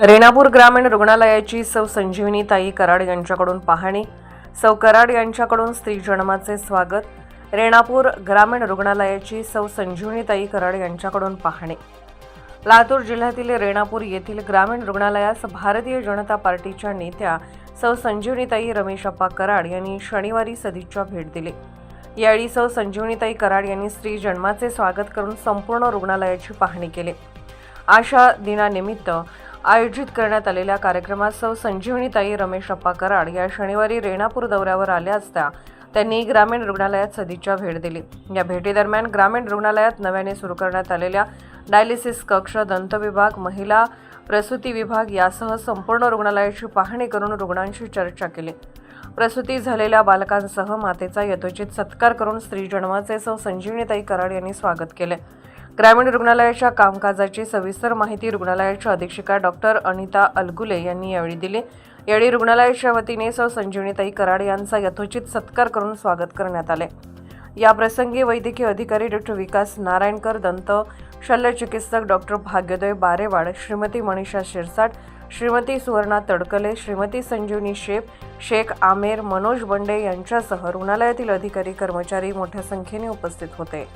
रेणापूर ग्रामीण रुग्णालयाची सौ संजीवनी ताई कराड यांच्याकडून पाहणी. सौ कराड यांच्याकडून स्त्री जन्माचे स्वागत. रेणापूर ग्रामीण रुग्णालयाची सौ संजीवनी ताई कराड यांच्याकडून पाहणी. लातूर जिल्ह्यातील रेणापूर येथील ग्रामीण रुग्णालयास भारतीय जनता पार्टीच्या नेत्या सौ संजीवनीताई रमेशप्पा कराड यांनी शनिवारी सदिच्छा भेट दिली. यावेळी सौ संजीवनीताई कराड यांनी स्त्री जन्माचे स्वागत करून संपूर्ण रुग्णालयाची पाहणी केली. आशा दिनानिमित्त आयोजित करण्यात आलेल्या कार्यक्रमात सौ संजीवनीताई रमेशप्पा कराड या शनिवारी रेणापूर दौऱ्यावर आल्या असता त्यांनी ग्रामीण रुग्णालयात सदिच्छा भेट दिली. या भेटीदरम्यान ग्रामीण रुग्णालयात नव्याने सुरू करण्यात आलेल्या डायलिसिस कक्ष दंत विभाग महिला प्रसूती विभाग यासह संपूर्ण रुग्णालयाची पाहणी करून रुग्णांशी चर्चा केली. प्रसूती झालेल्या बालकांसह मातेचा यथोचित सत्कार करून स्त्री जन्माचे सौ संजीवनीताई कराड यांनी स्वागत केले. ग्रामीण रुग्णालयाच्या कामकाजाची सविस्तर माहिती रुग्णालयाच्या अधीक्षिका डॉक्टर अनिता अलगुले यांनी यावेळी दिली. यावेळी रुग्णालयाच्या वतीने सौ संजीवनीताई कराड यांचा यथोचित सत्कार करून स्वागत करण्यात आले. या प्रसंगी वैद्यकीय अधिकारी डॉक्टर विकास नारायणकर दंत शल्यचिकित्सक डॉक्टर भाग्योदय बारेवाड श्रीमती मनीषा शिरसाट श्रीमती सुवर्णा तडकले श्रीमती संजीवनी शेप शेख आमेर मनोज बंडे यांच्यासह रुग्णालयातील अधिकारी कर्मचारी मोठ्या संख्येने उपस्थित होते.